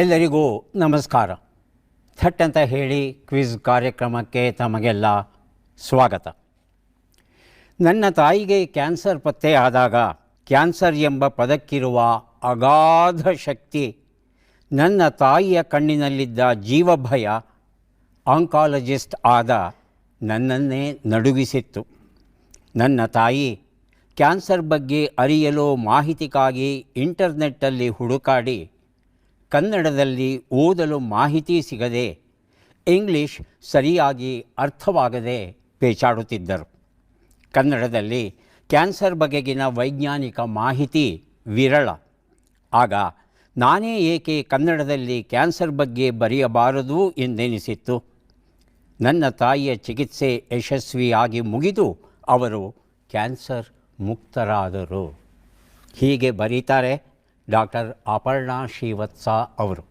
ಎಲ್ಲರಿಗೂ ನಮಸ್ಕಾರ. ಥಟ್ ಅಂತ ಹೇಳಿ ಕ್ವಿಜ್ ಕಾರ್ಯಕ್ರಮಕ್ಕೆ ತಮಗೆಲ್ಲ ಸ್ವಾಗತ. ನನ್ನ ತಾಯಿಗೆ ಕ್ಯಾನ್ಸರ್ ಪತ್ತೆ ಆದಾಗ ಕ್ಯಾನ್ಸರ್ ಎಂಬ ಪದಕ್ಕಿರುವ ಅಗಾಧ ಶಕ್ತಿ, ನನ್ನ ತಾಯಿಯ ಕಣ್ಣಿನಲ್ಲಿದ್ದ ಜೀವಭಯ ಆಂಕಾಲಜಿಸ್ಟ್ ಆದ ನನ್ನನ್ನೇ ನಡುಗಿಸಿತ್ತು. ನನ್ನ ತಾಯಿ ಕ್ಯಾನ್ಸರ್ ಬಗ್ಗೆ ಅರಿಯಲು ಮಾಹಿತಿಗಾಗಿ ಇಂಟರ್ನೆಟ್ಟಲ್ಲಿ ಹುಡುಕಾಡಿ ಕನ್ನಡದಲ್ಲಿ ಓದಲು ಮಾಹಿತಿ ಸಿಗದೆ ಇಂಗ್ಲಿಷ್ ಸರಿಯಾಗಿ ಅರ್ಥವಾಗದೆ ಪೇಚಾಡುತ್ತಿದ್ದರು. ಕನ್ನಡದಲ್ಲಿ ಕ್ಯಾನ್ಸರ್ ಬಗೆಗಿನ ವೈಜ್ಞಾನಿಕ ಮಾಹಿತಿ ವಿರಳ. ಆಗ ನಾನೇ ಏಕೆ ಕನ್ನಡದಲ್ಲಿ ಕ್ಯಾನ್ಸರ್ ಬಗ್ಗೆ ಬರೆಯಬಾರದು ಎಂದೆನಿಸಿತ್ತು. ನನ್ನ ತಾಯಿಯ ಚಿಕಿತ್ಸೆ ಯಶಸ್ವಿಯಾಗಿ ಮುಗಿದು ಅವರು ಕ್ಯಾನ್ಸರ್ ಮುಕ್ತರಾದರು. ಹೀಗೆ ಬರೀತಾರೆ ಡಾಕ್ಟರ್ ಅಪರ್ಣಾ ಶ್ರೀವತ್ಸ ಅವರು.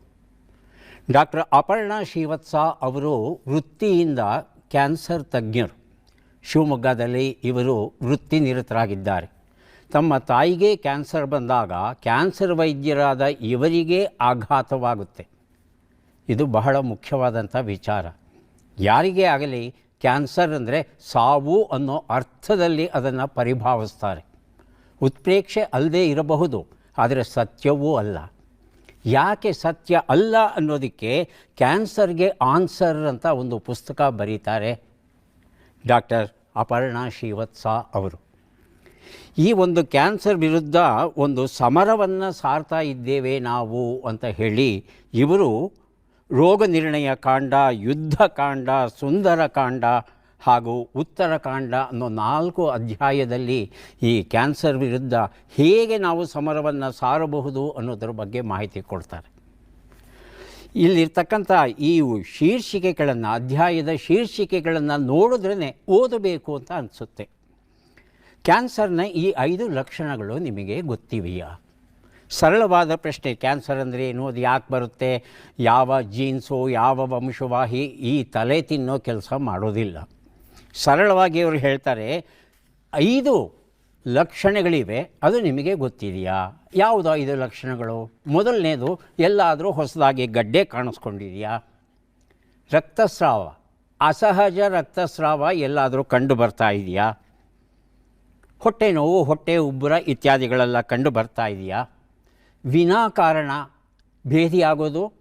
ಡಾಕ್ಟರ್ ಅಪರ್ಣಾ ಶ್ರೀವತ್ಸ ಅವರು ವೃತ್ತಿಯಿಂದ ಕ್ಯಾನ್ಸರ್ ತಜ್ಞರು. ಶಿವಮೊಗ್ಗದಲ್ಲಿ ಇವರು ವೃತ್ತಿ ನಿರತರಾಗಿದ್ದಾರೆ. ತಮ್ಮ ತಾಯಿಗೆ ಕ್ಯಾನ್ಸರ್ ಬಂದಾಗ ಕ್ಯಾನ್ಸರ್ ವೈದ್ಯರಾದ ಇವರಿಗೆ ಆಘಾತವಾಗುತ್ತೆ. ಇದು ಬಹಳ ಮುಖ್ಯವಾದಂಥ ವಿಚಾರ. ಯಾರಿಗೆ ಆಗಲಿ ಕ್ಯಾನ್ಸರ್ ಅಂದರೆ ಸಾವು ಅನ್ನೋ ಅರ್ಥದಲ್ಲಿ ಅದನ್ನು ಪರಿಭಾವಿಸ್ತಾರೆ. ಉತ್ಪ್ರೇಕ್ಷೆ ಅಲ್ಲದೆ ಇರಬಹುದು. ಆದರೆ ಸತ್ಯವೂ ಅಲ್ಲ. ಯಾಕೆ ಸತ್ಯ ಅಲ್ಲ ಅನ್ನೋದಕ್ಕೆ ಕ್ಯಾನ್ಸರ್ಗೆ ಆನ್ಸರ್ ಅಂತ ಒಂದು ಪುಸ್ತಕ ಬರೀತಾರೆ ಡಾಕ್ಟರ್ ಅಪರ್ಣಾ ಶ್ರೀವತ್ಸ ಅವರು. ಈ ಒಂದು ಕ್ಯಾನ್ಸರ್ ವಿರುದ್ಧ ಒಂದು ಸಮರವನ್ನು ಸಾರ್ತಾ ಇದ್ದೇವೆ ನಾವು ಅಂತ ಹೇಳಿ ಇವರು ರೋಗ ನಿರ್ಣಯ ಕಾಂಡ, ಯುದ್ಧ ಕಾಂಡ, ಸುಂದರ ಕಾಂಡ ಹಾಗೂ ಉತ್ತರಕಾಂಡ ಅನ್ನೋ ನಾಲ್ಕು ಅಧ್ಯಾಯದಲ್ಲಿ ಈ ಕ್ಯಾನ್ಸರ್ ವಿರುದ್ಧ ಹೇಗೆ ನಾವು ಸಮರವನ್ನು ಸಾರಬಹುದು ಅನ್ನೋದರ ಬಗ್ಗೆ ಮಾಹಿತಿ ಕೊಡ್ತಾರೆ. ಇಲ್ಲಿರ್ತಕ್ಕಂಥ ಈ ಶೀರ್ಷಿಕೆಗಳನ್ನು, ಅಧ್ಯಾಯದ ಶೀರ್ಷಿಕೆಗಳನ್ನು ನೋಡಿದ್ರೇ ಓದಬೇಕು ಅಂತ ಅನಿಸುತ್ತೆ. ಕ್ಯಾನ್ಸರ್ನ ಈ ಐದು ಲಕ್ಷಣಗಳು ನಿಮಗೆ ಗೊತ್ತಿವೆಯಾ? ಸರಳವಾದ ಪ್ರಶ್ನೆ, ಕ್ಯಾನ್ಸರ್ ಅಂದರೆ ಏನು? ಅದು ಯಾಕೆ ಬರುತ್ತೆ? ಯಾವ ಜೀನ್ಸು, ಯಾವ ವಂಶವಾಹಿ? ಈ ತಲೆ ತಿನ್ನೋ ಕೆಲಸ ಮಾಡೋದಿಲ್ಲ. ಸರಳವಾಗಿ ಅವರು ಹೇಳ್ತಾರೆ, ಐದು ಲಕ್ಷಣಗಳಿವೆ, ಅದು ನಿಮಗೆ ಗೊತ್ತಿದೆಯಾ? ಯಾವುದು ಐದು ಲಕ್ಷಣಗಳು. ಮೊದಲನೇದು, ಎಲ್ಲಾದರೂ ಹೊಸದಾಗಿ ಗಡ್ಡೆ ಕಾಣಿಸ್ಕೊಂಡಿದೆಯಾ? ರಕ್ತಸ್ರಾವ. ಅಸಹಜ ರಕ್ತಸ್ರಾವ ಎಲ್ಲಾದರೂ ಕಂಡು ಬರ್ತಾ ಇದೆಯಾ? ಹೊಟ್ಟೆ ನೋವು, ಹೊಟ್ಟೆ ಉಬ್ಬರ ಇತ್ಯಾದಿಗಳೆಲ್ಲ ಕಂಡು ಬರ್ತಾ ಇದೆಯಾ? ವಿನಾಕಾರಣ, ಭೇದಿಯಾಗೋದು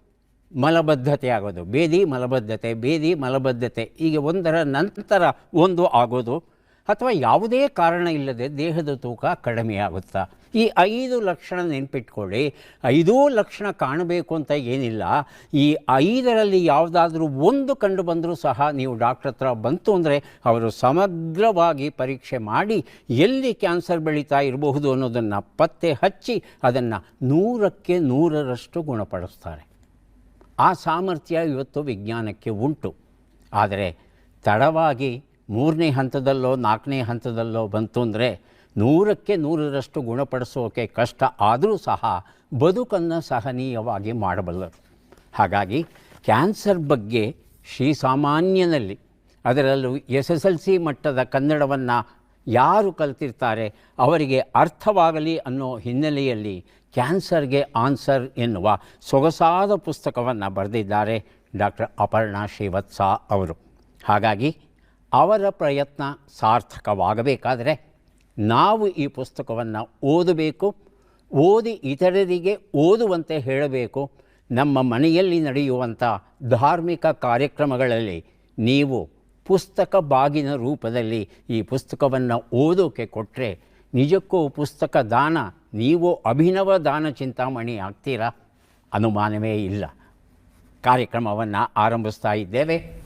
ಮಲಬದ್ಧತೆ ಆಗೋದು. ಬೇದಿ ಮಲಬದ್ಧತೆ ಬೇದಿ ಮಲಬದ್ಧತೆ. ಹೀಗೆ ಒಂದರ ನಂತರ ಒಂದು ಆಗೋದು. ಅಥವಾ ಯಾವುದೇ ಕಾರಣ ಇಲ್ಲದೆ ದೇಹದ ತೂಕ ಕಡಿಮೆಯಾಗುತ್ತಾ ಈ ಐದು ಲಕ್ಷಣ ನೆನ್ಪಿಟ್ಕೊಳ್ಳಿ. ಐದೂ ಲಕ್ಷಣ ಕಾಣಬೇಕು ಅಂತ ಏನಿಲ್ಲ. ಈ ಐದರಲ್ಲಿ ಯಾವುದಾದ್ರೂ ಒಂದು ಕಂಡು ಬಂದರೂ ಸಹ ನೀವು ಡಾಕ್ಟ್ರ್ ಹತ್ರ ಬಂತು ಅಂದರೆ ಅವರು ಸಮಗ್ರವಾಗಿ ಪರೀಕ್ಷೆ ಮಾಡಿ ಎಲ್ಲಿ ಕ್ಯಾನ್ಸರ್ ಬೆಳೀತಾ ಇರಬಹುದು ಅನ್ನೋದನ್ನು ಪತ್ತೆ ಹಚ್ಚಿ ಅದನ್ನು ನೂರಕ್ಕೆ ನೂರರಷ್ಟು ಗುಣಪಡಿಸ್ತಾರೆ. ಆ ಸಾಮರ್ಥ್ಯ ಇವತ್ತು ವಿಜ್ಞಾನಕ್ಕೆ ಉಂಟು. ಆದರೆ ತಡವಾಗಿ ಮೂರನೇ ಹಂತದಲ್ಲೋ ನಾಲ್ಕನೇ ಹಂತದಲ್ಲೋ ಬಂತು ಅಂದರೆ ನೂರಕ್ಕೆ ನೂರರಷ್ಟು ಗುಣಪಡಿಸೋಕೆ ಕಷ್ಟ ಆದರೂ ಸಹ ಬದುಕನ್ನು ಸಹನೀಯವಾಗಿ ಮಾಡಬಲ್ಲರು. ಹಾಗಾಗಿ ಕ್ಯಾನ್ಸರ್ ಬಗ್ಗೆ ಶ್ರೀಸಾಮಾನ್ಯನಲ್ಲಿ ಅದರಲ್ಲೂ ಎಸ್ ಎಸ್ ಎಲ್ ಸಿ ಮಟ್ಟದ ಕನ್ನಡವನ್ನು ಯಾರು ಕಲ್ತಿರ್ತಾರೆ, ಅವರಿಗೆ ಅರ್ಥವಾಗಲಿ ಅನ್ನೋ ಹಿನ್ನೆಲೆಯಲ್ಲಿ ಕ್ಯಾನ್ಸರ್ಗೆ ಆನ್ಸರ್ ಎನ್ನುವ ಸೊಗಸಾದ ಪುಸ್ತಕವನ್ನು ಬರೆದಿದ್ದಾರೆ ಡಾಕ್ಟರ್ ಅಪರ್ಣಾ ಶ್ರೀವತ್ಸ ಅವರು. ಹಾಗಾಗಿ ಅವರ ಪ್ರಯತ್ನ ಸಾರ್ಥಕವಾಗಬೇಕಾದರೆ ನಾವು ಈ ಪುಸ್ತಕವನ್ನು ಓದಬೇಕು, ಓದಿ ಇತರರಿಗೆ ಓದುವಂತೆ ಹೇಳಬೇಕು. ನಮ್ಮ ಮನೆಯಲ್ಲಿ ನಡೆಯುವಂಥ ಧಾರ್ಮಿಕ ಕಾರ್ಯಕ್ರಮಗಳಲ್ಲಿ ನೀವು ಪುಸ್ತಕ ಬಾಗಿನ ರೂಪದಲ್ಲಿ ಈ ಪುಸ್ತಕವನ್ನು ಓದೋಕೆ ಕೊಟ್ಟರೆ ನಿಜಕ್ಕೂ ಪುಸ್ತಕ ದಾನ, ನೀವು ಅಭಿನವ ದಾನ ಚಿಂತಾಮಣಿ ಆಗ್ತೀರಾ? ಅನುಮಾನವೇ ಇಲ್ಲ. ಕಾರ್ಯಕ್ರಮವನ್ನು ಆರಂಭಿಸ್ತಾ ಇದ್ದೇವೆ.